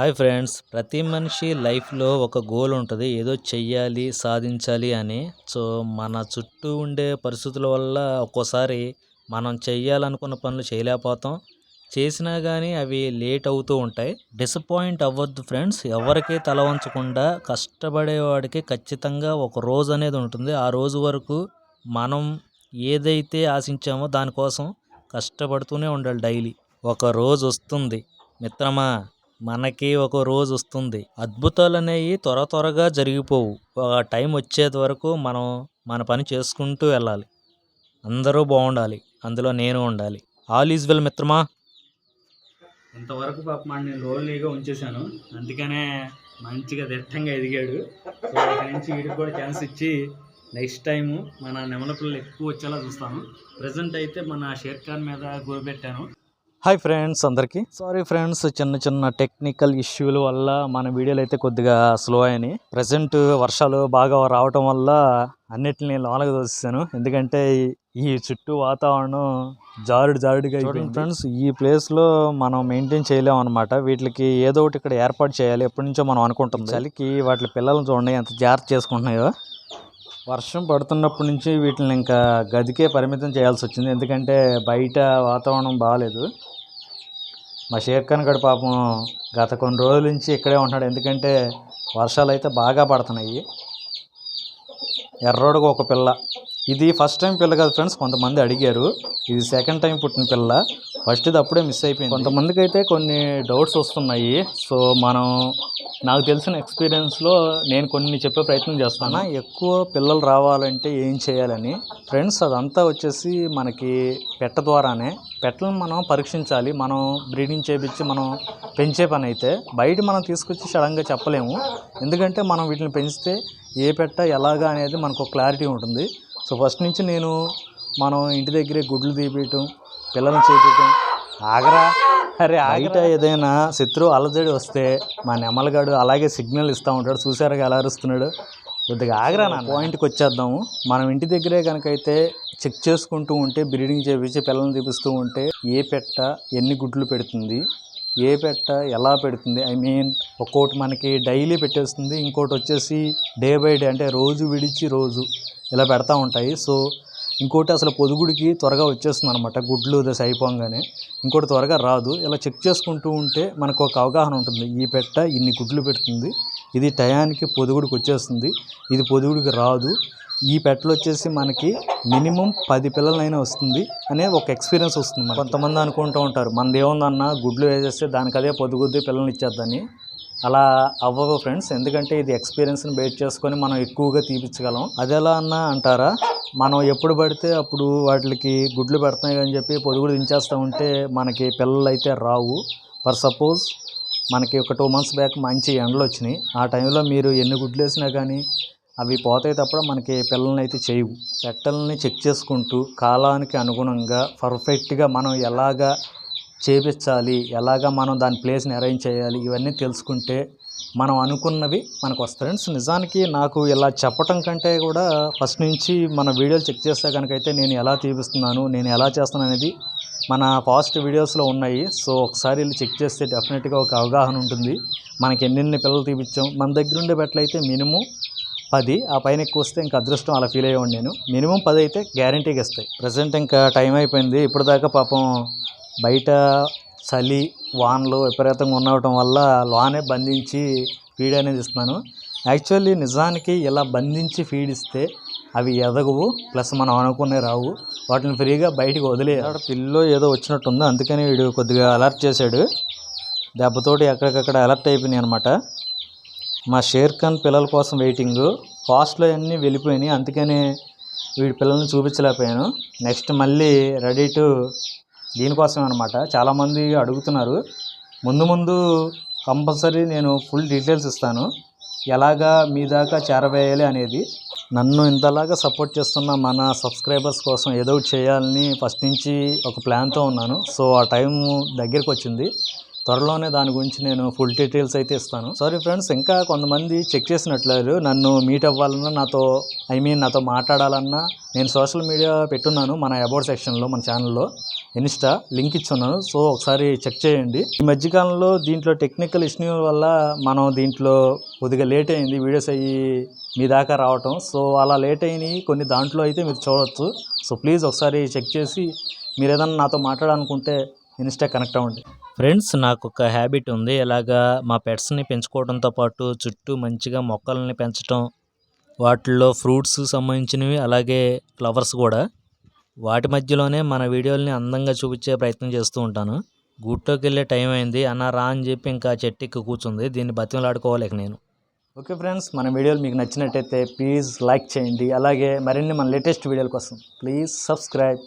Hi friends ప్రతి మనిషి లైఫ్లో ఒక గోల్ ఉంటుంది. ఏదో చెయ్యాలి సాధించాలి అని. సో మన చుట్టూ ఉండే పరిస్థితుల వల్ల ఒక్కోసారి మనం చెయ్యాలనుకున్న పనులు చేయలేకపోతాం. చేసినా కానీ అవి లేట్ అవుతూ ఉంటాయి. డిసప్పాయింట్ అవ్వద్దు ఫ్రెండ్స్. ఎవరికి తల వంచకుండా కష్టపడేవాడికి ఖచ్చితంగా ఒక రోజు అనేది ఉంటుంది. ఆ రోజు వరకు మనం ఏదైతే ఆశించామో దానికోసం కష్టపడుతూనే ఉండాలి డైలీ. ఒక రోజు వస్తుంది. మిత్రమా? మనకి ఒక రోజు వస్తుంది. అద్భుతాలు అనేవి త్వర త్వరగా జరిగిపోవు. ఒక టైం వచ్చేది వరకు మనం మన పని చేసుకుంటూ వెళ్ళాలి. అందరూ బాగుండాలి. అందులో నేను ఉండాలి. ఆల్ ఈజ్ వెల్ మిత్రమా? ఇంతవరకు పాప మన నేను లోన్లీగా ఉంచేశాను. అందుకనే మంచిగా దిట్టంగా ఎదిగాడు. సో అక్కడి నుంచి వీడికి కూడా ఛాన్స్ ఇచ్చి నెక్స్ట్ టైము మన నెమల పిల్లలు ఎక్కువ వచ్చేలా చూస్తాను. ప్రజెంట్ అయితే మన షేర్ ఖాన్ మీద గురి పెట్టాను. హాయ్ ఫ్రెండ్స్ అందరికీ. సారీ ఫ్రెండ్స్ చిన్న చిన్న టెక్నికల్ ఇష్యూల వల్ల మన వీడియోలు అయితే కొద్దిగా స్లో అయినాయి. ప్రజెంట్ వర్షాలు బాగా రావటం వల్ల అన్నిటిని లోనగా తోసేసాను. ఎందుకంటే ఈ- చుట్టూ వాతావరణం జారుడు జారుడుగా అయిపోయింది. ఫ్రెండ్స్ ఈ ప్లేస్లో మనం మెయింటైన్ చేయలేం అనమాట వీటికి ఏదో ఒకటి ఇక్కడ ఏర్పాటు చేయాలి ఎప్పటి నుంచో మనం అనుకుంటాం చలికి వాటి పిల్లల్ని చూడండి ఎంత జాగ్రత్త చేసుకుంటున్నాయో. వర్షం పడుతున్నప్పటి నుంచి వీటిని ఇంకా గదికే పరిమితం చేయాల్సి వచ్చింది. ఎందుకంటే బయట వాతావరణం బాగాలేదు మా షేర్ ఖాన్ గడు పాపం గత కొన్ని రోజుల నుంచి ఇక్కడే ఉంటున్నాడు. ఎందుకంటే వర్షాలు అయితే బాగా పడుతున్నాయి. ఎర్రోడుకు ఒక పిల్ల. ఇది ఫస్ట్ టైం పిల్ల కాదు ఫ్రెండ్స్ కొంతమంది అడిగారు ఇది సెకండ్ టైం పుట్టిన పిల్ల. ఫస్ట్ ఇది అప్పుడే మిస్ అయిపోయింది. కొంతమందికి అయితే కొన్ని డౌట్స్ వస్తున్నాయి. సో మనం నాకు తెలిసిన ఎక్స్పీరియన్స్లో నేను కొన్ని చెప్పే ప్రయత్నం చేస్తాను. ఎక్కువ పిల్లలు రావాలంటే ఏం చేయాలని? ఫ్రెండ్స్ అదంతా వచ్చేసి మనకి పెట్ట ద్వారానే. పెట్టలను మనం పరీక్షించాలి. మనం బ్రీడింగ్ చేపించి మనం పెంచే పని అయితే బయట మనం తీసుకొచ్చి సడన్గా చెప్పలేము. ఎందుకంటే మనం వీటిని పెంచితే ఏ పెట్ట ఎలాగా అనేది మనకు క్లారిటీ ఉంటుంది. సో ఫస్ట్ నుంచి నేను మనం ఇంటి దగ్గరే గుడ్లు తీపియటం పిల్లల్ని చేపించటం ఆగరా? అరే బయట ఏదైనా శత్రువు అలజడి వస్తే మా నెమలగాడు అలాగే సిగ్నల్ ఇస్తూ ఉంటాడు. చూసారుగా ఎలా అరుస్తున్నాడు? కొద్దిగా ఆగ్రా నా పాయింట్కి వచ్చేద్దాము. మనం ఇంటి దగ్గరే కనుకైతే అయితే చెక్ చేసుకుంటూ ఉంటే బ్రీడింగ్ చేపించి పిల్లల్ని తీపిస్తూ ఉంటే ఏ పెట్ట ఎన్ని గుడ్లు పెడుతుంది? ఏ పెట్ట ఎలా పెడుతుంది? ఐ మీన్ ఒక్కోటి మనకి డైలీ పెట్టేస్తుంది. ఇంకోటి వచ్చేసి డే బై డే అంటే రోజు విడిచి రోజు ఇలా పెడతా ఉంటాయి. సో ఇంకోటి అసలు పొదుగుడికి త్వరగా వచ్చేస్తుంది అనమాట గుడ్లు దశ అయిపోగానే ఇంకోటి త్వరగా రాదు. ఇలా చెక్ చేసుకుంటూ ఉంటే మనకు ఒక అవగాహన ఉంటుంది. ఈ పెట్ట ఇన్ని గుడ్లు పెడుతుంది. ఇది టయానికి పొదుగుడికి వచ్చేస్తుంది. ఇది పొదుగుడికి రాదు. ఈ పెట్టలు వచ్చేసి మనకి మినిమం పది పిల్లలైనా వస్తుంది అనే ఒక ఎక్స్పీరియన్స్ వస్తుంది కొంతమంది అనుకుంటూ ఉంటారు మనది ఏముందన్నా గుడ్లు వేసేస్తే దానికి అదే పొదుగుద్ది పిల్లల్ని ఇచ్చేద్దని. అలా అవ్వవు ఫ్రెండ్స్. ఎందుకంటే ఇది ఎక్స్పీరియన్స్ని బేట్ చేసుకొని మనం ఎక్కువగా తీపించగలం అది ఎలా అన్నా అంటారా మనం ఎప్పుడు పడితే అప్పుడు వాటికి గుడ్లు పెడతాయి అని చెప్పి పొదుగుడు దించేస్తూ ఉంటే మనకి పిల్లలు అయితే రావు. ఫర్ సపోజ్ మనకి ఒక టూ మంత్స్ బ్యాక్ మంచి ఎండలు వచ్చినాయి. ఆ టైంలో మీరు ఎన్ని గుడ్లు వేసినా కానీ అవి పోతాయి తప్ప మనకి పిల్లల్ని అయితే చేయవు. పెట్టల్ని చెక్ చేసుకుంటూ కాలానికి అనుగుణంగా పర్ఫెక్ట్గా మనం ఎలాగా చేపించాలి ఎలాగా మనం దాని ప్లేస్ని అరేంజ్ చేయాలి ఇవన్నీ తెలుసుకుంటే మనం అనుకున్నవి మనకు వస్తాయి. ఫ్రెండ్స్ నిజానికి నాకు ఇలా చెప్పటం కంటే కూడా ఫస్ట్ నుంచి మన వీడియోలు చెక్ చేస్తే కనుకైతే నేను ఎలా తీపిస్తున్నాను నేను ఎలా చేస్తున్నాను అనేది మన పాస్ట్ వీడియోస్లో ఉన్నాయి. సో ఒకసారి వెళ్ళి చెక్ చేస్తే డెఫినెట్గా ఒక అవగాహన ఉంటుంది. మనకి ఎన్నెన్ని పిల్లలు తీపిచ్చాం. మన దగ్గర ఉండే బెట్టలు మినిమం పది ఆ పైన ఎక్కువ వస్తే ఇంకా అదృష్టం అలా ఫీల్ అయ్యేవాడిని నేను. మినిమం పది అయితే గ్యారంటీగా ఇస్తాయి. ప్రజెంట్ ఇంకా టైం అయిపోయింది. ఇప్పుడు దాకా పాపం బయట చలి వానలు విపరీతంగా ఉండటం వల్ల లోనే బంధించి ఫీడ్ అనేది ఇస్తున్నాను. యాక్చువల్లీ నిజానికి ఇలా బంధించి ఫీడ్ ఇస్తే అవి ఎదగవు ప్లస్ మనం అనుకునే రావు. వాటిని ఫ్రీగా బయటికి వదిలే పిల్లో ఏదో వచ్చినట్టుంది. అందుకని వీడు కొద్దిగా అలర్ట్ చేశాడు. దెబ్బతోటి ఎక్కడికక్కడ అలర్ట్ అయిపోయినాయి అనమాట మా షేర్ ఖాన్ పిల్లల కోసం వెయిటింగ్ ఫాస్ట్లో అన్నీ వెళ్ళిపోయినాయి. అందుకని వీడి పిల్లల్ని చూపించలేకపోయాను. నెక్స్ట్ మళ్ళీ రెడీ టు దీనికోసం అనమాట చాలామంది అడుగుతున్నారు ముందు ముందు కంపల్సరీ నేను ఫుల్ డీటెయిల్స్ ఇస్తాను. ఎలాగా మీ దాకా చేరవేయాలి అనేది నన్ను ఇంతలాగా సపోర్ట్ చేస్తున్న మన సబ్స్క్రైబర్స్ కోసం ఏదో ఒకటి చేయాలని ఫస్ట్ నుంచి ఒక ప్లాన్తో ఉన్నాను. సో ఆ టైం దగ్గరికి వచ్చింది త్వరలోనే దాని గురించి నేను ఫుల్ డీటెయిల్స్ అయితే ఇస్తాను. సారీ ఫ్రెండ్స్ ఇంకా కొంతమంది చెక్ చేసినట్లేరు నన్ను మీట్ అవ్వాలన్నా నాతో ఐ మీన్ నాతో మాట్లాడాలన్నా నేను సోషల్ మీడియా పెట్టున్నాను మన అబౌట్ సెక్షన్లో మన ఛానల్లో. ఇన్స్టా లింక్ ఇచ్చున్నాను. సో ఒకసారి చెక్ చేయండి. ఈ మధ్యకాలంలో దీంట్లో టెక్నికల్ ఇష్యూ వల్ల మనం దీంట్లో కొద్దిగా లేట్ అయింది వీడియోస్ అయ్యి మీ దాకా రావటం. సో అలా లేట్ అయినాయి. కొన్ని దాంట్లో అయితే మీరు చూడవచ్చు సో ప్లీజ్ ఒకసారి చెక్ చేసి మీరు ఏదన్నా నాతో మాట్లాడాలనుకుంటే ఇన్స్టా కనెక్ట్ అవ్వండి. ఫ్రెండ్స్ నాకు ఒక హ్యాబిట్ ఉంది. ఇలాగా మా పెట్స్ని పెంచుకోవడంతో పాటు చుట్టూ మంచిగా మొక్కల్ని పెంచడం వాటిల్లో ఫ్రూట్స్ సంబంధించినవి అలాగే ఫ్లవర్స్ కూడా. వాటి మధ్యలోనే మన వీడియోల్ని అందంగా చూపించే ప్రయత్నం చేస్తూ ఉంటాను. గూట్లోకి వెళ్ళే టైం అయింది. అన్న రా అని చెప్పి ఇంకా చెట్టు ఎక్కి కూర్చుంది. దీన్ని బతిమలాడుకోవాలి నేను. ఓకే ఫ్రెండ్స్ మన వీడియోలు మీకు నచ్చినట్టయితే ప్లీజ్ లైక్ చేయండి. అలాగే మరిన్ని మన లేటెస్ట్ వీడియోల కోసం ప్లీజ్ సబ్స్క్రైబ్.